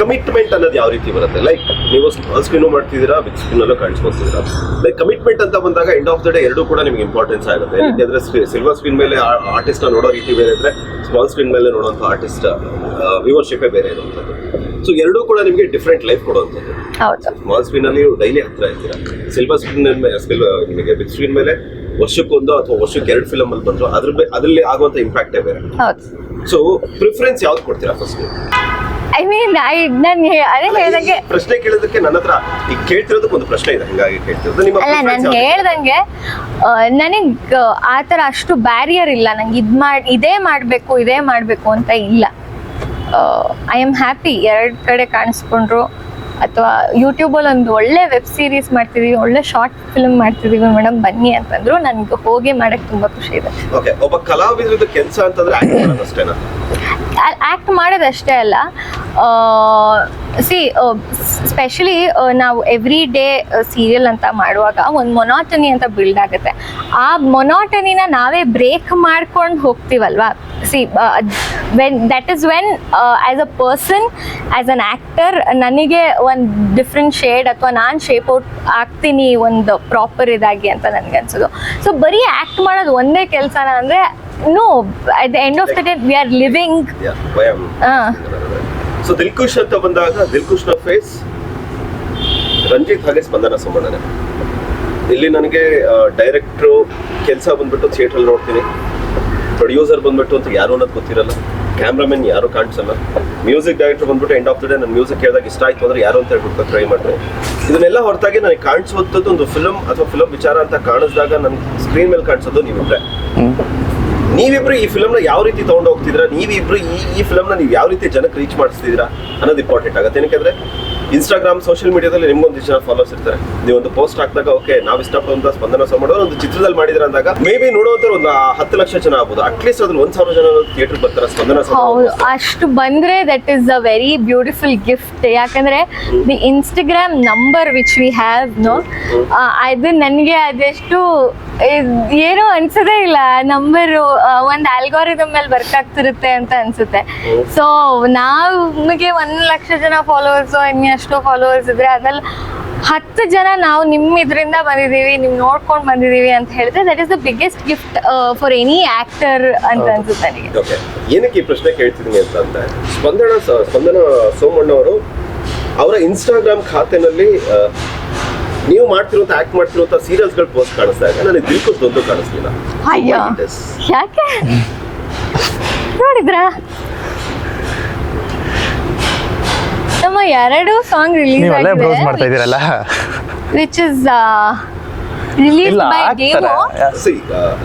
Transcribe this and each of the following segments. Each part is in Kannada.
ಕಮಿಟ್ಮೆಂಟ್ ಅನ್ನೋದು ಯಾವ ರೀತಿ ಬರುತ್ತೆ? ಲೈಕ್ ನೀವು ಸ್ಮಾಲ್ ಸ್ಕ್ರೀನ್ ಮಾಡ್ತಿದ್ದೀರಾ ಬಿಗ್ ಸ್ಕ್ರೀನ್ ಅಲ್ಲೂ ಕಾಣಿಸ್ಕೊತಿದ್ದೀರಾ? ಲೈಕ್ ಕಮಿಟ್ಮೆಂಟ್ ಅಂತ ಬಂದಾಗ ಎಂಡ್ ಆಫ್ ದ ಡೇ ಎರಡೂ ಕೂಡ ನಿಮ್ಗೆ ಇಂಪಾರ್ಟೆನ್ಸ್ ಆಗುತ್ತೆ. ಯಾಕೆಂದ್ರೆ ಸಿಲ್ವರ್ ಸ್ಕ್ರೀನ್ ಮೇಲೆ ಆರ್ಟಿಸ್ಟ್ ನೋಡೋ ರೀತಿ ಬೇರೆ ಇದ್ರೆ ಸ್ಮಾಲ್ ಸ್ಕ್ರೀನ್ ಮೇಲೆ ನೋಡುವಂಥ ಆರ್ಟಿಸ್ಟ್ ವ್ಯೂವರ್ಶಿಪ್ಪೇ ಬೇರೆ ಇರುವಂಥದ್ದು. ಸೊ ಎರಡೂ ಕೂಡ ನಿಮಗೆ ಡಿಫ್ರೆಂಟ್ ಲೈಫ್ ಕೊಡುವಂಥದ್ದು. ಸ್ಮಾಲ್ ಸ್ಕ್ರೀನ್ ಅಲ್ಲಿ ನೀವು ಡೈಲಿ ಹತ್ರ ಇರ್ತೀರಾ. ಸಿಲ್ವರ್ ಸ್ಕ್ರೀನ್ ಮೇಲೆ ನಿಮಗೆ ಬಿಗ್ ಸ್ಕ್ರೀನ್ ಮೇಲೆ ವರ್ಷಕ್ಕೊಂದು ಅಥವಾ ವರ್ಷಕ್ಕೆ ಎರಡು ಫಿಲಮ್ ಅಲ್ಲಿ ಬಂದ್ರು ಅದ್ರ ಅದರಲ್ಲಿ ಅದ್ರಲ್ಲಿ ಆಗುವಂತ ಇಂಪ್ಯಾಕ್ಟೇ ಬೇರೆ. ಸೊ ಪ್ರಿಫರೆನ್ಸ್ ಯಾವ್ದು ಕೊಡ್ತೀರಾ ಫಸ್ಟ್ ಐ ಮೀನ್ ಐ ನಾನು ಅದೇ ಹೇಳ್ದಂಗೆ ಪ್ರಶ್ನೆ ಕೇಳೋದಕ್ಕೆ ನನ್ನ ಹತ್ರ ಈಗ ಕೇಳ್ತಿರೋದಕ್ಕೆ ಒಂದು ಪ್ರಶ್ನೆ ಇದೆ ಹಂಗಾಗಿ ಕೇಳ್ತಿರೋದು. ನಿಮ್ಮ ಅಲ್ಲ ನಾನು? ಹೇಳ್ದಂಗೆ ನನಗೆ ಆ ಥರ ಅಷ್ಟು ಬ್ಯಾರಿಯರ್ ಇಲ್ಲ. ನಂಗೆ ಇದು ಮಾಡಿ ಇದೇ ಮಾಡಬೇಕು ಇದೇ ಮಾಡಬೇಕು ಅಂತ ಇಲ್ಲ. ಐ ಆಮ್ ಹ್ಯಾಪಿ ಎರಡು ಕಡೆ ಕಾಣಿಸ್ಕೊಂಡ್ರು. ಅಥವಾ ಯೂಟ್ಯೂಬಲ್ಲಿ ಒಂದು ಒಳ್ಳೆ ವೆಬ್ ಸೀರೀಸ್ ಮಾಡ್ತಿದೀವಿ ಒಳ್ಳೆ ಶಾರ್ಟ್ ಫಿಲ್ಮ್ ಮಾಡ್ತಿದೀವಿ ಮೇಡಮ್ ಬನ್ನಿ ಅಂತಂದ್ರು. ನನಗೆ ಹೋಗಿ ಮಾಡಕ್ ತುಂಬಾ ಖುಷಿ ಇದೆ. ಓಕೆ ಒಬ್ಬ ಕಲಾವಿದ್ರದ ಕೆಲಸ ಅಂತಂದ್ರೆ ಅಷ್ಟೇನಾ? ಆ್ಯಕ್ಟ್ ಮಾಡೋದಷ್ಟೇ ಅಲ್ಲ. ಸಿ ಸ್ಪೆಷಲಿ ನಾವು ಎವ್ರಿ ಡೇ ಸೀರಿಯಲ್ ಅಂತ ಮಾಡುವಾಗ ಒಂದು ಮೊನಾಟನಿ ಅಂತ ಬಿಲ್ಡ್ ಆಗುತ್ತೆ. ಆ ಮೊನಾಟನಿನ ನಾವೇ ಬ್ರೇಕ್ ಮಾಡ್ಕೊಂಡು ಹೋಗ್ತೀವಲ್ವಾ? See when that is when as a person as an actor ನನಗೆ ಒಂದು ಡಿಫ್ರೆಂಟ್ ಶೇಡ್ ಅಥವಾ ನಾನು ಶೇಪ್ ಔಟ್ ಆಗ್ತೀನಿ ಒಂದು ಪ್ರಾಪರ್ ಇದಾಗಿ ಅಂತ ನನಗೆ ಅನ್ಸೋದು. ಸೊ ಬರೀ ಆ್ಯಕ್ಟ್ ಮಾಡೋದು ಒಂದೇ ಕೆಲಸನ ಅಂದರೆ no at the end of the day we are living so Dilkush ಅಂತ ಬಂದಾಗ ದಿಲ್ಕುಶ್ನ ಫೇಸ್ ರಂಜಿತ್ ಹಾಗೆ ಸ್ಪಂದನ ಸಂಬಂಧನೆ. ಇಲ್ಲಿ ನನಗೆ ಡೈರೆಕ್ಟ್ರು ಕೆಲಸ ಬಂದ್ಬಿಟ್ಟು ಥಿಯೇಟ್ರಲ್ಲಿ ನೋಡ್ತೀನಿ. ಪ್ರೊಡ್ಯೂಸರ್ ಬಂದ್ಬಿಟ್ಟು ಅಂತ ಯಾರು ಅನ್ನೋದು ಗೊತ್ತಿರಲ್ಲ. ಕ್ಯಾಮ್ರಾಮನ್ ಯಾರು ಕಾಣಿಸಲ್ಲ. ಮ್ಯೂಸಿಕ್ ಡೈರೆಕ್ಟರ್ ಬಂದ್ಬಿಟ್ಟು ಎಂಡ್ ಆಫ್ ದ ಡೇ ನನ್ನ ಮ್ಯೂಸಿಕ್ ಕೇಳಿದಾಗ ಇಷ್ಟ ಆಯ್ತು ಅಂದ್ರೆ ಯಾರು ಅಂತ ಹೇಳ್ಬಿಟ್ಟು ಟ್ರೈ ಮಾಡಿದ್ರೆ ಇದನ್ನೆಲ್ಲ ಹೊರತಾಗಿ ನನಗೆ ಕಾಣಿಸುವಂಥದ್ದು ಒಂದು ಫಿಲಮ್ ಅಥವಾ ಫಿಲಮ್ ವಿಚಾರ ಅಂತ ಕಾಣಿಸಿದಾಗ ನನ್ನ ಸ್ಕ್ರೀನ್ ಮೇಲೆ ಕಾಣಿಸೋದು ನೀವಿಬ್ರೆ. ನೀವಿಬ್ರು ಈ ಫಿಲಮ್ನ ಯಾವ ರೀತಿ ತಗೊಂಡು ಹೋಗ್ತಿದ್ರ ನೀವಿಬ್ರು ಈ ಈ ಫಿಲಮ್ನ ನೀವು ಯಾವ ರೀತಿ ಜನಕ್ಕೆ ರೀಚ್ ಮಾಡಿಸ್ತಿದ್ದೀರಾ ಅನ್ನೋದು ಇಂಪಾರ್ಟೆಂಟ್ ಆಗುತ್ತೆ. ಏನಕ್ಕೆ ಇನ್ಸ್ಟಾಗ್ರಾಮ್ ಸೋಷಿಯಲ್ ಮೀಡಿಯಾದಲ್ಲಿ ನಿಮ್ಗೊಂದು ಜನ ಫಾಲೋಸ್ ಇರ್ತಾರೆ. ನೀವು ಒಂದು ಪೋಸ್ಟ್ ಹಾಕಿದಾಗ ಓಕೆ ನಾವು ಇಷ್ಟಪಡುವಂತ ಸ್ಪಂದನ ಮಾಡೋದು ಒಂದು ಚಿತ್ರದಲ್ಲಿ ಮಾಡಿದ್ರೆ ಅಂದಾಗ ಮೇ ಬಿ ನೋಡುವಂತ ಒಂದು ಹತ್ತು ಲಕ್ಷ ಜನ ಆಗ್ಬೋದು. ಅಟ್ಲೀಸ್ಟ್ ಅದ್ರಲ್ಲಿ ಒಂದ್ ಸಾವಿರ ಜನ ಥಿಯೇಟರ್ ಬರ್ತಾರೆ ಸ್ಪಂದನ ಹೌದು. ಅಷ್ಟು ಬಂದ್ರೆ that is a very beautiful gift ಯಾಕಂದ್ರೆ the Instagram number which we have no ಅದು ನನಗೆ ಅದೆಷ್ಟು ಏನು ಅನ್ಸೋದೇ ಇಲ್ಲ. ನಂಬರ್ ಒಂದು ಆಲ್ಗೋರಿದಮ್ ಮೇಲೆ ವರ್ಕ್ ಆಗ್ತಿರುತ್ತೆ ಅಂತ ಅನ್ಸುತ್ತೆ. ಸೊ ನಾವು ನಮಗೆ ಒಂದ್ ಲಕ್ಷ ಜನ ಫಾಲೋವರ್ಸ್ ಇನ್ನೆಷ್ಟೋ ಫಾಲೋವರ್ಸ್ ಇದ್ರೆ ಅದ್ರಲ್ಲಿ ಹತ್ತು ಜನ ನಾವು ನಿಮ್ಮ ಇದರಿಂದ ಬಂದಿದ್ದೀವಿ ನೀವು ನೋಡ್ಕೊಂಡು ಬಂದಿದ್ದೀವಿ ಅಂತ ಹೇಳಿದ್ರೆ that is the biggest gift for any actor ಅಂತ ಅನ್ಸುತ್ತೆ ನನಗೆ. ಏನಕ್ಕೆ ಈ ಪ್ರಶ್ನೆ ಕೇಳ್ತಿದ್ದೀನಿ ಅಂತ ಅಂದ್ರೆ ಸ್ಪಂದನ ಸ್ಪಂದನ ಸೋಮಣ್ಣ ಅವರು ಅವರ ಇನ್ಸ್ಟಾಗ್ರಾಮ್ ಖಾತೆನಲ್ಲಿ ನೀವು ಮಾಡ್ತಿರುವಂತ ಆಕ್ಟ್ ಮಾಡ್ತಿರೋಂತ ಸೀರಿಯಲ್ಸ್ಗಳು ಪೋಸ್ಟ್ ಕಾಣಿಸ್ತಾ ಇದೆ. ನನಗೆ ದಿಲ್ಕುಸ್ದೊಂದು ಕಾಣಿಸ್ಲಿಲ್ಲ. ಅಯ್ಯೋ. Why it ಯಾಕೆ? ನೋಡಿದ್ರಾ ನಮ್ಮ ಎರಡು ಸಾಂಗ್ ರಿಲೀಸ್ ನೀವು ಅಲ್ಲೇ ಬ್ರೌಸ್ ಮಾಡ್ತಾ ಇದ್ದೀರಲ್ಲ which is release by Devo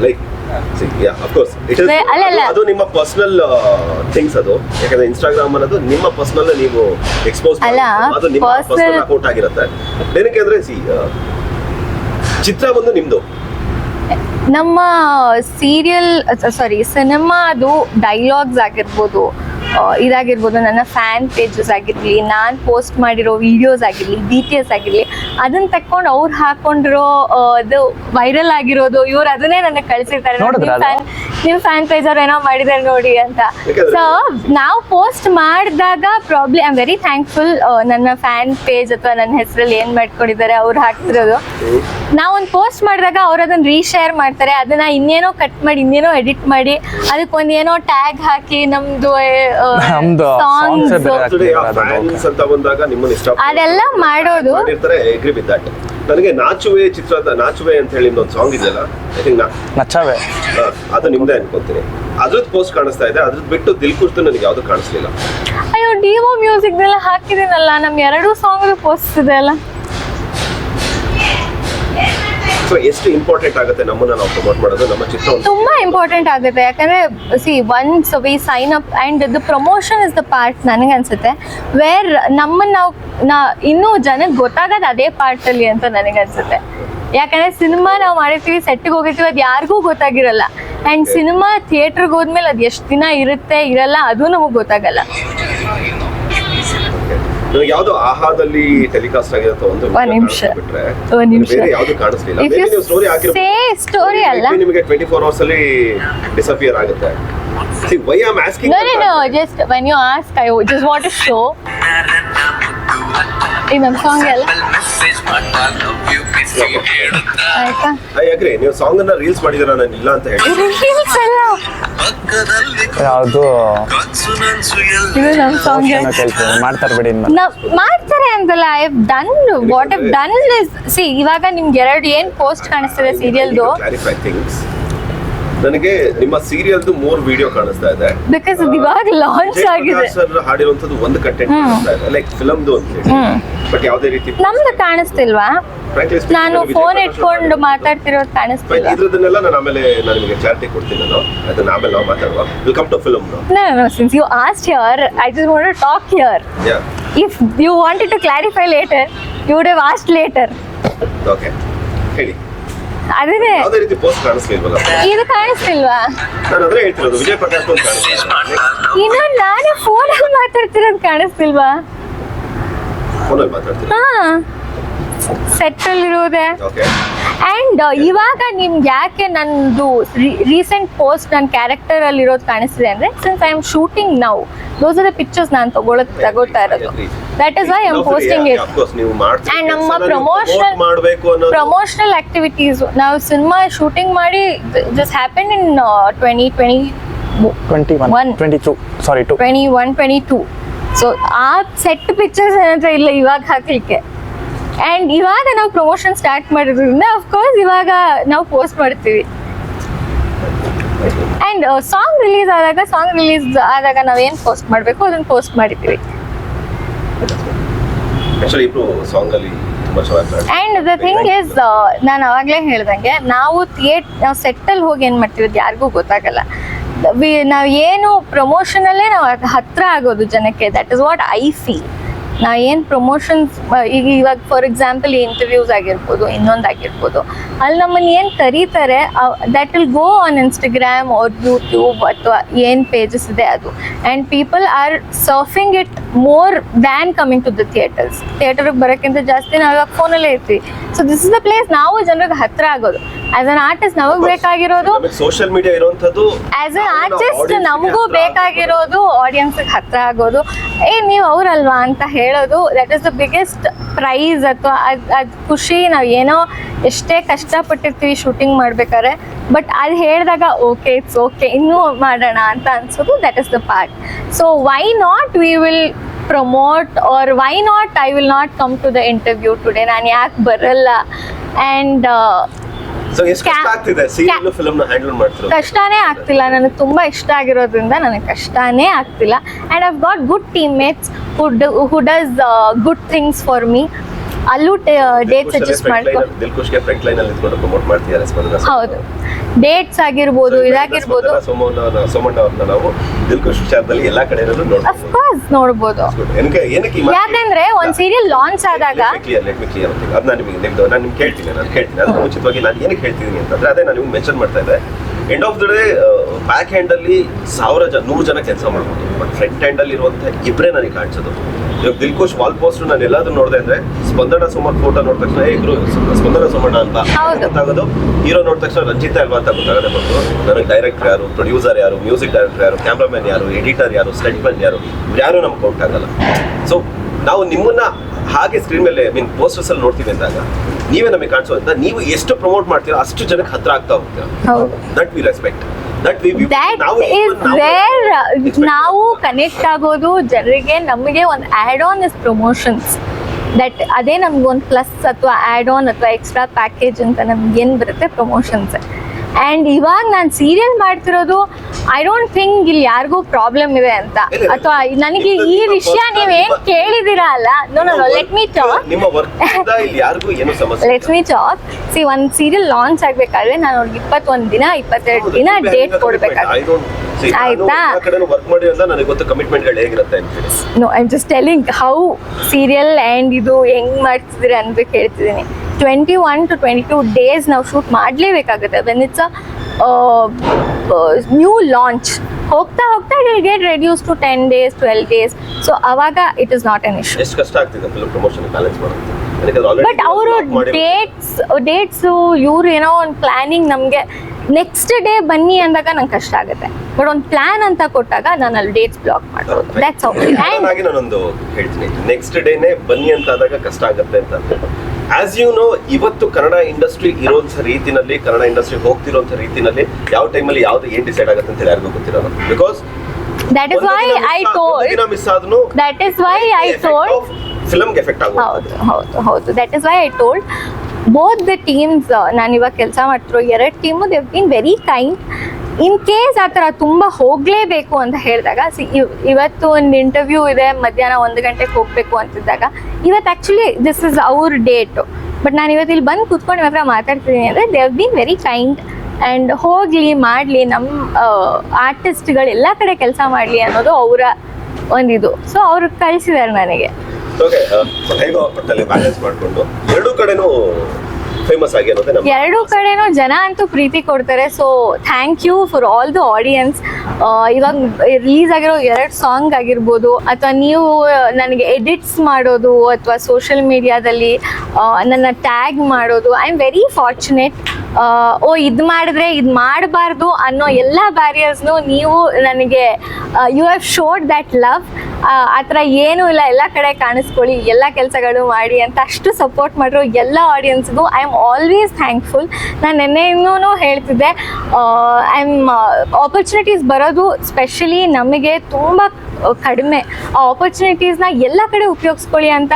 like uh. ಅದು- ಅದು ನಿಮ್ಮ ಪರ್ಸನಲ್ ಥಿಂಗ್ಸ್ ಅದು. ಯಾಕಂದ್ರೆ ಇನ್ಸ್ಟಾಗ್ರಾಮ್ ಅನ್ನೋದು ನಿಮ್ಮ ಪರ್ಸನಲ್ ನೀವು ಎಕ್ಸ್ಪೋಸ್ ಅಲ್ಲ, ಅದು ನಿಮ್ಮ ಪರ್ಸನಲ್ ಅಕೌಂಟ್ ಆಗಿರುತ್ತೆ. ಏನಕ್ಕೆ ಅಂದ್ರೆ ಸಿ ಚಿತ್ರ ಬಂದು ನಿಮ್ದು. ನಮ್ಮ ಸೀರಿಯಲ್ ಸಾರಿ ಸಿನಿಮಾದು ಡೈಲಾಗ್ಸ್ ಆಗಿರ್ಬೋದು. ಇದಾಗಿರ್ಬೋದು. ನನ್ನ ಫ್ಯಾನ್ ಪೇಜಸ್ ಆಗಿರಲಿ ನಾನು ಪೋಸ್ಟ್ ಮಾಡಿರೋ ವಿಡಿಯೋಸ್ ಆಗಿರಲಿ ಡಿಟೇಲ್ಸ್ ಆಗಿರಲಿ ಅದನ್ನ ತಕ್ಕೊಂಡು ಅವ್ರು ಹಾಕೊಂಡಿರೋ ಅದು ವೈರಲ್ ಆಗಿರೋದು ಇವ್ರು ಅದನ್ನೇ ನನಗೆ ಕಳಿಸಿರ್ತಾರೆ? ನಿಮ್ಮ ಫ್ಯಾನ್ ಪೇಜ್ ಅವ್ರು ಏನೋ ಮಾಡಿದ್ದಾರೆ ನೋಡಿ ಅಂತ. ಸೊ ನಾವು ಪೋಸ್ಟ್ ಮಾಡಿದಾಗ problem I am very thankful ನನ್ನ ಫ್ಯಾನ್ ಪೇಜ್ ಅಥವಾ ನನ್ನ ಹೆಸರಲ್ಲಿ ಏನು ಮಾಡ್ಕೊಂಡಿದ್ದಾರೆ ಅವ್ರು ಹಾಕ್ತಿರೋದು. ನಾವೊಂದು ಪೋಸ್ಟ್ ಮಾಡಿದಾಗ ಅವ್ರು ಅದನ್ನ ರೀಶೇರ್ ಮಾಡ್ತಾರೆ. ಅದನ್ನ ಇನ್ನೇನೋ ಕಟ್ ಮಾಡಿ ಇನ್ನೇನೋ ಎಡಿಟ್ ಮಾಡಿ ಅದಕ್ಕೆ ಒಂದೇನೋ ಟ್ಯಾಗ್ ಹಾಕಿ ನಮ್ದು ನಮ್ದು ಸಾಂಗ್ಸ್ ಫ್ಯಾನ್ಸ್ ಅಂತ ಬಂದಾಗ ನಿಮ್ಮನ್ನ ಇಷ್ಟ ಅದೆಲ್ಲ ಮಾಡೋದು. ಮಾಡಿರ್ತಾರೆ ಎಗ್ರಿ ವಿತ್ ದಟ್ ನನಗೆ ನಾಚುವೆ ಚಿತ್ರದ ನಾಚುವೆ ಅಂತ ಹೇಳಿ ಒಂದು ಸಾಂಗ್ ಇದೆಯಲ್ಲ ಐ ಥಿಂಕ್ ನಚ್ಚವೆ ಅದು ನಿಮ್ದೇ ಅನ್ಕೋತೀನಿ. ಅದ್ರದ್ದು ಪೋಸ್ಟ್ ಕಾಣಿಸ್ತಾ ಇದೆ ಅದ್ರದ್ದು ಬಿಟ್ಟು ದಿಲ್ ಕುರ್ತು ನನಗೆ ಯಾವ್ದು ಕಾಣಿಸ್ಲಿಲ್ಲ. ಅಯ್ಯೋ ಡಿಒ ಮ್ಯೂಸಿಕ್ ಹಾಕಿದಿನಲ್ಲ ನಮ್ ಎರಡು ಸಾಂಗ್ ಪೋಸ್ಟ್ ಇದೆ ಅಲ್ಲ. ಸೊ ಎಷ್ಟು ಇಂಪಾರ್ಟೆಂಟ್ ಆಗುತ್ತೆ ನಮ್ಮನ್ನ ನಾವು ಪ್ರಮೋಟ್ ಮಾಡೋದು ನಮ್ಮ ಚಿತ್ರ ತುಂಬಾ ಇಂಪಾರ್ಟೆಂಟ್ ಆಗುತ್ತೆ. ಯಾಕಂದ್ರೆ see once we sign up and the promotion is the part ನನಗೆ ಅನ್ಸುತ್ತೆ. ವೇರ್ ನಮ್ಮನ್ನ ನಾವು ನಾ ಇನ್ನೂ ಜನಕ್ಕೆ ಗೊತ್ತಾಗೋದು ಅದೇ ಪಾರ್ಟ್ ಅಲ್ಲಿ ಅಂತ ನನಗೆ ಅನ್ಸುತ್ತೆ. ಯಾಕಂದ್ರೆ ಸಿನಿಮಾ ನಾವು ಮಾಡಿರ್ತೀವಿ ಸೆಟ್ಗೆ ಹೋಗಿರ್ತೀವಿ ಅದು ಯಾರಿಗೂ ಗೊತ್ತಾಗಿರಲ್ಲ. ಅಂಡ್ ಸಿನಿಮಾ ಥಿಯೇಟ್ರಿಗೆ ಹೋದ್ಮೇಲೆ ಅದು ಎಷ್ಟು ದಿನ ಇರುತ್ತೆ ಇರಲ್ಲ ಅದು ನಮಗೆ ಗೊತ್ತಾಗಲ್ಲ. ನನಗೆ ಆಹಾರದಲ್ಲಿ ಆಹಾದಲ್ಲಿ ಟೆಲಿಕಾಸ್ಟ್ ಅಂತ ಒಂದು ಒಂದ್ ನಿಮಿಷ. ಬಿಟ್ರೆ ಒಂದ್ ನಿಮಿಷ. ಬೇರೆ ಯಾವ್ದು ಕಾಣಿಸ್ಲಿಲ್ಲ If Maybe you ನೀವು ಸ್ಟೋರಿ say story ಅಲ್ಲ. ನಿಮಗೆ ಟ್ವೆಂಟಿ ಫೋರ್ ಅವರ್ಸ್ ಅಲ್ಲಿ ಡಿಸಪಿಯರ್ ಆಗುತ್ತೆ see why am asking No, no no, Just when you ask, I just want to show ಈ ನಮ್ಮ ಸಾಂಗ್ ಎಲ್ಲ ಆಯ್ತಾ ಐ ಅಗ್ರಿ ನೀವು ಸಾಂಗ್ ಅನ್ನ ರೀಲ್ಸ್ ಮಾಡಿದಿರ ನಾನು ಇಲ್ಲ ಅಂತ ಹೇಳಿ. ರೀಲ್ಸ್ ಎಲ್ಲ ಯಾವುದು ಇದು ನಮ್ಮ ಸಾಂಗ್ ಮಾಡ್ತಾರೆ ಬಿಡಿ ಮಾಡ್ತಾರೆ ಅಂತಲ್ಲ I done what have done is see ಇವಾಗ ನಿಮ್ಗೆ ಎರಡು ಏನ್ ಪೋಸ್ಟ್ ಕಾಣಿಸ್ತಿದೆ ಸೀರಿಯಲ್ದು ಕ್ಲಾರಿಫೈ ಥಿಂಗ್ಸ್ ನನಗೆ ನಿಮ್ಮ ಸೀರಿಯಲ್ದು ಮೂರ್ ವಿಡಿಯೋ ಕಾಣಿಸ್ತಾ ಇದೆ. ಬಿಕಾಸ್ ಇದು ಇವಾಗ ಲಾಂಚ್ ಆಗಿದೆ. ಸರ್ ಹಾಡಿರುವಂತದ್ದು ಒಂದು ಕಂಟೆಂಟ್ ಕಾಣಿಸ್ತಾ ಇದೆ. ಲೈಕ್ ಫಿಲಮ್ದು ಅಂತ ಹೇಳಿ. ಬಟ್ ಯಾವುದೇ ರೀತಿ ನಮ್ದು ಕಾಣಿಸ್ತಿಲ್ವಾ? ನಾನು ಫೋನ್ ಇಟ್ಕೊಂಡು. ಮಾತಾಡ್ತಿರೋದು ಕಾಣಿಸ್ತಿಲ್ಲ. ಇದ್ರದನ್ನೆಲ್ಲ ನಾನು ಆಮೇಲೆ ನಾನು ನಿಮಗೆ ಚಾರಿಟಿ ಕೊಡ್ತೀನಿ ನಾನು. ಅದನ್ನ ಆಮೇಲೆ ನಾವು ಮಾತಾಡುವ. Welcome to film no no since you asked here I just want to talk here if you wanted to clarify later you would have have later. Okay ಹೇಳಿ ಅದೇ ಯಾವುದೇ ರೀತಿ ಪೋಸ್ಟ್ ಕಾಣಿಸ್ಲಿಲ್ವಲ್ಲ? ಇದು ಕಾಣಿಸ್ತಿಲ್ವಾ ನಾನು ಅದೇ ಹೇಳ್ತಿರೋದು ವಿಜಯ್ ಪ್ರಕಾಶ್ ಅಂತ ಇನ್ನು ನಾನು ಫೋನಲ್ಲಿ ಮಾತಾಡ್ತಿರೋದು ಕಾಣಿಸ್ತಿಲ್ವಾ ಫೋನಲ್ಲಿ ಮಾತಾಡ್ತೀನಿ ಹಾ. ಸೆಟ್ ಅಲ್ಲಿರೋದೆ ಓಕೆ ಅಂಡ್ ಇವಾಗ ನಿಮ್ಗೆ ಯಾಕೆ ನಂದು ರೀಸೆಂಟ್ ಪೋಸ್ಟ್ ನನ್ನ ಕ್ಯಾರೆಕ್ಟರ್ ಅಲ್ಲಿ ಇರೋದು ಕಾಣಿಸ್ತಿದೆ ಅಂದ್ರೆ since I am shooting now those are the pictures ನಾನು ತಗೊಳತ್ ತಗೋತಾ ಇರೋದು that is why I am posting it And ನಮ್ಮ ಪ್ರಮೋಷನಲ್ ಪ್ರಮೋಷನಲ್ ಆಕ್ಟಿವಿಟೀಸ್ ನಾವು ಸಿನಿಮಾ ಶೂಟಿಂಗ್ ಮಾಡಿ just happen in twenty twenty twenty one twenty two sorry two twenty one twenty two so ಆ ಸೆಟ್ ಪಿಕ್ಚರ್ಸ್ ಏನಂತ ಇಲ್ಲ ಇವಾಗ ಹಾಕ್ಲಿಕ್ಕೆ. ಆ್ಯಂಡ್ ಇವಾಗ ನಾವು ಪ್ರಮೋಷನ್ ಸ್ಟಾರ್ಟ್ ಮಾಡಿರೋದ್ರಿಂದ ಅಫ್ಕೋರ್ಸ್ ಇವಾಗ ನಾವು ಪೋಸ್ಟ್ ಮಾಡ್ತೀವಿ. ಆ್ಯಂಡ್ ಸಾಂಗ್ ರಿಲೀಸ್ ಆದಾಗ ಸಾಂಗ್ ರಿಲೀಸ್ ಆದಾಗ ನಾವೇನು ಪೋಸ್ಟ್ ಮಾಡಬೇಕು ಅದನ್ನು ಪೋಸ್ಟ್ ಮಾಡಿದ್ದೀವಿ. ಆ್ಯಂಡ್ ದ ಥಿಂಗ್ ಇಸ್ ನಾನು ಅವಾಗಲೇ ಹೇಳ್ದಂಗೆ ನಾವು ಥಿಯೇಟ್ ನಾವು ಸೆಟ್ಟಲ್ಲಿ ಹೋಗಿ ಏನು ಮಾಡ್ತಿರೋದು ಯಾರಿಗೂ ಗೊತ್ತಾಗಲ್ಲ. ವಿ- ನಾವು ಏನು ಪ್ರಮೋಷನಲ್ಲೇ ನಾವು ಹತ್ತಿರ ಆಗೋದು ಜನಕ್ಕೆ that is what I feel ನಾವು ಏನು ಪ್ರಮೋಷನ್ಸ್ ಈಗ ಇವಾಗ ಫಾರ್ ಎಕ್ಸಾಂಪಲ್ ಈ ಇಂಟರ್ವ್ಯೂಸ್ ಆಗಿರ್ಬೋದು ಇನ್ನೊಂದು ಆಗಿರ್ಬೋದು ಅಲ್ಲಿ ನಮ್ಮನ್ನು ಏನು ಕರೀತಾರೆ that will go on Instagram or YouTube ಅಥವಾ ಏನು ಪೇಜಸ್ ಇದೆ ಅದು. And people are surfing it more than coming to the theatres ಥಿಯೇಟರ್ಗೆ ಬರೋಕ್ಕಿಂತ ಜಾಸ್ತಿ ನಾವು ಇವಾಗ ಫೋನಲ್ಲೇ ಇರ್ತೀವಿ. So this is the place ನಾವು ಜನರಿಗೆ ಹತ್ರ ಆಗೋದು. ಆಸ್ ಅನ್ ಆರ್ಟಿಸ್ಟ್ ನಮಗೆ ಬೇಕಾಗಿರೋದು ಸೋಷಿಯಲ್ ಮೀಡಿಯಾ ಇರುವಂತದ್ದು ಆಸ್ ಅನ್ ಆರ್ಟಿಸ್ಟ್ ನಮಗೂ ಬೇಕಾಗಿರೋದು ಆಡಿಯನ್ಸ್ಗೆ ಹತ್ರ ಆಗೋದು. ಏ, ನೀವು ಅವ್ರಲ್ವಾ ಅಂತ ಹೇಳೋದು that is the biggest prize ಅಥವಾ ಅದು ಅದು ಖುಷಿ. ನಾವು ಏನೋ ಎಷ್ಟೇ ಕಷ್ಟಪಟ್ಟಿರ್ತೀವಿ ಶೂಟಿಂಗ್ ಮಾಡ್ಬೇಕಾದ್ರೆ ಬಟ್ ಅದು ಹೇಳಿದಾಗ ಓಕೆ ಇಟ್ಸ್ ಓಕೆ ಇನ್ನೂ ಮಾಡೋಣ ಅಂತ ಅನ್ಸೋದು that is the part so why not we will promote or why not I will not come to the interview today ನಾನು ಯಾಕೆ ಬರಲ್ಲ? ಆ್ಯಂಡ್ ಸೊ ಎಷ್ಟು ಕಷ್ಟ ಕ್ಯಾ- ಆಗ್ತಿದೆ? ಸೀರಿಯಲ್ ಫಿಲ್ಮ್ ಹ್ಯಾಂಡಲ್ ಮಾಡ್ತಿರೋ ಕಷ್ಟನೇ ಆಗ್ತಿಲ್ಲ. ನನಗೆ ತುಂಬಾ ಇಷ್ಟ ಆಗಿರೋದ್ರಿಂದ ನನಗೆ ಕಷ್ಟನೇ ಆಗ್ತಿಲ್ಲ. And I've got good team mates who who does good things for me ಅಲ್ಲೂ ಡೇಟ್ ಸಜೆಸ್ಟ್ ಮಾಡ್ಕೊಂಡು ಹೌದು. ಡೇಟ್ಸ್ ಆಗಿರ್ಬೋದು ಇದಾಗಿರ್ಬೋದು. ಅಫ್ಕೋರ್ಸ್ ನೋಡ್ಬೋದು. ಯಾಕಂದ್ರೆ ಒಂದ್ ಸೀರಿಯಲ್ ಲಾಂಚ್ ಆದಾಗ ಕ್ಲಿಯರ್ ಲೆಟ್ ಮಿ ಕ್ಲಿಯರ್ ಅದು ನಾನು ನಿಮಗೆ ನಾನು ಹೇಳ್ತೀನಿ ನಾನು ಕೇಳ್ತೀನಿ. ಅದಕ್ಕೆ ಮುಂಚಿತವಾಗಿ ನಾನು ಏನಕ್ಕೆ ಹೇಳ್ತಿದ್ದೀನಿ ಅಂತಂದ್ರೆ ಅದೇ ನಾನು ನಿಮ್ಗೆ ಮೆನ್ಷನ್ ಮಾಡ್ತಾ ಇದ್ದೆ. End of the day back hand ಅಲ್ಲಿ ಸಾವಿರ ಜನ ನೂರು ಜನ ಕೆಲಸ ಮಾಡ್ಬೋದು. ಬಟ್ ಫ್ರಂಟ್ ಹ್ಯಾಂಡ್ ಅಲ್ಲಿ ಇರುವಂತಹ ಇಬ್ಬರೇ ನನಗೆ ಕಾಣಿಸೋದು. ಇವಾಗ ದಿಲ್ಕೋಶ್ ವಾಲ್ ಪೋಸ್ಟ್ ನಾನು ಎಲ್ಲಾದ್ರೂ ನೋಡಿದೆ ಅಂದ್ರೆ ಸ್ಪಂದನ ಸುಮನ್ ಫೋಟೋ ನೋಡಿದ ತಕ್ಷಣ ಏ ಇಬ್ರು ಸ್ಪಂದನ ಸುಮಣ್ಣ ಅಂತ. ಗೊತ್ತಾಗೋದು. ಹೀರೋ ನೋಡಿದ ತಕ್ಷಣ ರಂಜಿತ ಅಲ್ವಾ ಅಂತ ಗೊತ್ತಾಗದೆ ಬಂತು. ನನಗೆ ಡೈರೆಕ್ಟರ್ ಯಾರು ಪ್ರೊಡ್ಯೂಸರ್ ಯಾರು ಮ್ಯೂಸಿಕ್ ಡೈರೆಕ್ಟರ್ ಯಾರು ಕ್ಯಾಮ್ರಾಮನ್ ಯಾರು ಎಡಿಟರ್ ಯಾರು ಸ್ಟಂಟ್ಮನ್ ಯಾರು ಇವ್ರು ಯಾರು ನಮ್ಗೆ ಗೊತ್ತಾಗಲ್ಲ ಸೊ ನಾವು ನಿಮ್ಮನ್ನ ಹಾಗೆ ಸ್ಕ್ರೀನ್ ಮೇಲೆ ಮೀನ್ ಪೋಸ್ಟರ್ಸ್ ಅಲ್ಲಿ ನೋಡ್ತೀವಿ ಅಂದಾಗ ನೀವೇ ನಮಗೆ ಕಾಣಿಸೋದ್ರಿಂದ ನೀವು ಎಷ್ಟು ಪ್ರಮೋಟ್ ಮಾಡ್ತೀರೋ ಅಷ್ಟು ಜನಕ್ಕೆ ಹತ್ರ ಆಗ್ತಾ ಹೋಗ್ತೀರಾ ಹೌದು. That we respect that we that is where ನಾವು ಕನೆಕ್ಟ್ ಆಗೋದು ಜನರಿಗೆ ನಮಗೆ ಒಂದು add on is promotions that ಅದೇ ನಮ್ಗೆ ಒಂದು ಪ್ಲಸ್ ಅಥವಾ ಆ್ಯಡ್ ಆನ್ ಅಥವಾ ಎಕ್ಸ್ಟ್ರಾ ಪ್ಯಾಕೇಜ್ ಅಂತ ನಮ್ಗೆ ಏನು ಬರುತ್ತೆ? ಪ್ರಮೋಷನ್ಸ್ ಆ್ಯಂಡ್ ಇವಾಗ ನಾನು ಸೀರಿಯಲ್ ಮಾಡ್ತಿರೋದು ಐ ಡೋಂಟ್ ಥಿಂಕ್ ಇಲ್ಲಿ ಯಾರಿಗೂ ಪ್ರಾಬ್ಲಮ್ ಇದೆ ಅಂತ. ಅಥವಾ ನನಗೆ ಈ ವಿಷಯ ನೀವೇನು ಕೇಳಿದಿರಾ ಅಲ್ಲ no no let me talk let me talk see ಒಂದು ಸೀರಿಯಲ್ ಲಾಂಚ್ ಆಗಬೇಕಾದ್ರೆ ನಾನು ಅವ್ರಿಗೆ ಇಪ್ಪತ್ತೊಂದು ದಿನ ಇಪ್ಪತ್ತೆರಡು ದಿನ ಡೇಟ್ ಆಯ್ತಾ? ಅಂತೇಳಿ no I just telling how serial and ಇದು ಹೆಂಗ್ ಮಾಡ್ತಿದ್ದೀರಾ ಅಂತ ಹೇಳ್ತಿದ್ದೀನಿ twenty one to twenty two days ನಾವು shoot ಮಾಡಲೇಬೇಕಾಗುತ್ತೆ when it's a new launch ಹೋಗ್ತಾ ಹೋಗ್ತಾ it will get reduce to ten days twelve days so ಅವಾಗ it is not an issue ಎಷ್ಟು ಕಷ್ಟ ಆಗ್ತಿದೆ ಫಿಲ್ಮ್ ಪ್ರಮೋಷನ್ ಬ್ಯಾಲೆನ್ಸ್ ಮಾಡೋದು ಬಟ್ ಅವರು ಡೇಟ್ಸ್ ಡೇಟ್ಸು ಇವ್ರು ಏನೋ ಒಂದು ಪ್ಲಾನಿಂಗ್ ನಮಗೆ ನೆಕ್ಸ್ಟ್ ಡೇ ಬನ್ನಿ ಅಂದಾಗ ನಂಗೆ ಕಷ್ಟ ಆಗುತ್ತೆ. ಬಟ್ ಒಂದು ಪ್ಲಾನ್ ಅಂತ ಕೊಟ್ಟಾಗ ನಾನು ಅಲ್ಲಿ ಡೇಟ್ಸ್ ಬ್ಲಾಕ್ ಮಾಡ್ಬೋದು ದಟ್ಸ್ ಓಕೆ ನಾನೊಂದು ಹೇಳ್ತೀನಿ. ನೆಕ್ಸ್ಟ್ ಡೇನೆ ಬನ್ನಿ ಅಂತ ಆದಾಗ ಕಷ್ಟ ಆಗುತ್ತೆ ಅಂತ. ಆಸ್ ಯು ನೋ ಇವತ್ತು ಕನ್ನಡ ಇಂಡಸ್ಟ್ರಿ ಇರೋಂಥ ರೀತಿನಲ್ಲಿ ಕನ್ನಡ ಇಂಡಸ್ಟ್ರಿ ಹೋಗ್ತಿರೋಂಥ ರೀತಿನಲ್ಲಿ ಯಾವ ಟೈಮಲ್ಲಿ ಯಾವ್ದು ಏನ್ ಡಿಸೈಡ್ ಆಗುತ್ತೆ ಅಂತ ಯಾರಿಗೂ ಗೊತ್ತಿರೋದು because that is why I told miss ಆದ್ನು that is why I told ಫಿಲ್ಮ್ಗೆ effect ಹೌದು ಆಗುತ್ತೆ. ಹೌದು ಹೌದು that is why I told both the teams ನಾನು ಇವಾಗ ಕೆಲಸ ಮಾಡ್ತಿರೋ ಎರಡು team they've been very kind in case ಆ ಥರ ತುಂಬ ಹೋಗಲೇಬೇಕು ಅಂತ ಹೇಳಿದಾಗ, ಸಿ ಇವತ್ತು ಒಂದು ಇಂಟರ್ವ್ಯೂ ಇದೆ, ಮಧ್ಯಾಹ್ನ ಒಂದು ಗಂಟೆಗೆ ಹೋಗಬೇಕು ಅಂತಿದ್ದಾಗ, ಇವತ್ತು ಆ್ಯಕ್ಚುಲಿ ದಿಸ್ ಇಸ್ ಅವ್ರ ಡೇಟು ಬಟ್ ನಾನು ಇವತ್ತು ಇಲ್ಲಿ ಬಂದು ಕೂತ್ಕೊಂಡು ಇವಾಗ ಮಾತಾಡ್ತಿದ್ದೀನಿ ಅಂದರೆ they have been very kind and ಹೋಗಲಿ, ಮಾಡಲಿ ನಮ್ಮ ಆರ್ಟಿಸ್ಟ್ಗಳು ಎಲ್ಲ ಕಡೆ ಕೆಲಸ ಮಾಡಲಿ ಅನ್ನೋದು ಅವರ ಒಂದಿದು ಸೊ ಅವ್ರು ಕಳಿಸಿದ್ದಾರೆ ನನಗೆ. ಫೇಮಸ್ ಆಗಿ ಅನ್ನೋದೇ ನಮ್ಮ ಎರಡೂ ಕಡೆನೂ ಜನ ಅಂತೂ ಪ್ರೀತಿ ಕೊಡ್ತಾರೆ. So thank you for all the audience ಇವಾಗ ರಿಲೀಸ್ ಆಗಿರೋ ಎರಡು ಸಾಂಗ್ ಆಗಿರ್ಬೋದು ಅಥವಾ ನೀವು ನನಗೆ ಎಡಿಟ್ಸ್ ಮಾಡೋದು ಅಥವಾ ಸೋಷಿಯಲ್ ಮೀಡಿಯಾದಲ್ಲಿ ನನ್ನ ಟ್ಯಾಗ್ ಮಾಡೋದು. ಐ ಆಮ್ ವೆರಿ ಫಾರ್ಚುನೇಟ್ ಓ ಇದು ಮಾಡಿದ್ರೆ ಇದು ಮಾಡಬಾರ್ದು ಅನ್ನೋ ಎಲ್ಲ ಬ್ಯಾರಿಯರ್ಸ್ನು ನೀವು ನನಗೆ you have showed that love ಆ ಥರ ಏನೂ ಇಲ್ಲ. ಎಲ್ಲ ಕಡೆ ಕಾಣಿಸ್ಕೊಳ್ಳಿ, ಎಲ್ಲ ಕೆಲಸಗಳು ಮಾಡಿ ಅಂತ ಅಷ್ಟು ಸಪೋರ್ಟ್ ಮಾಡಿರೋ ಎಲ್ಲ ಆಡಿಯನ್ಸ್ಗೂ ಐ ಆಮ್ ಆಲ್ವೇಸ್ ಥ್ಯಾಂಕ್ಫುಲ್ ನಾನು ನೆನ್ನೆಯಿಂದೂ ಹೇಳ್ತಿದ್ದೆ ಐ ಆಮ್ ಆಪರ್ಚುನಿಟೀಸ್ ಬರೋದು ಸ್ಪೆಷಲಿ ನಮಗೆ ತುಂಬ ಕಡಿಮೆ. ಆ ಆಪರ್ಚುನಿಟೀಸ್ನ ಎಲ್ಲ ಕಡೆ ಉಪಯೋಗಿಸ್ಕೊಳ್ಳಿ ಅಂತ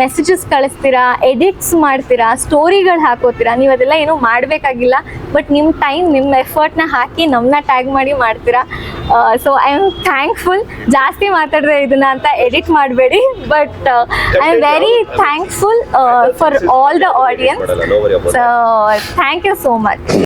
ಮೆಸೇಜಸ್ ಕಳಿಸ್ತೀರಾ ಎಡಿಟ್ಸ್ ಮಾಡ್ತೀರಾ ಸ್ಟೋರಿಗಳು ಹಾಕೋತೀರಾ, ನೀವು ಅದೆಲ್ಲ ಏನೂ ಮಾಡಬೇಕಾಗಿಲ್ಲ. ಬಟ್ ನಿಮ್ಮ ಟೈಮ್ ನಿಮ್ಮ ಎಫರ್ಟ್ನ ಹಾಕಿ ನಮ್ಮನ್ನ ಟ್ಯಾಗ್ ಮಾಡಿ ಮಾಡ್ತೀರಾ. ಸೊ ಐ ಆಮ್ ಥ್ಯಾಂಕ್ಫುಲ್ ಜಾಸ್ತಿ ಮಾತಾಡಿದ್ರೆ ಇದನ್ನ ಅಂತ ಎಡಿಟ್ ಮಾಡಬೇಡಿ but I am very thankful for all the audience thank you so much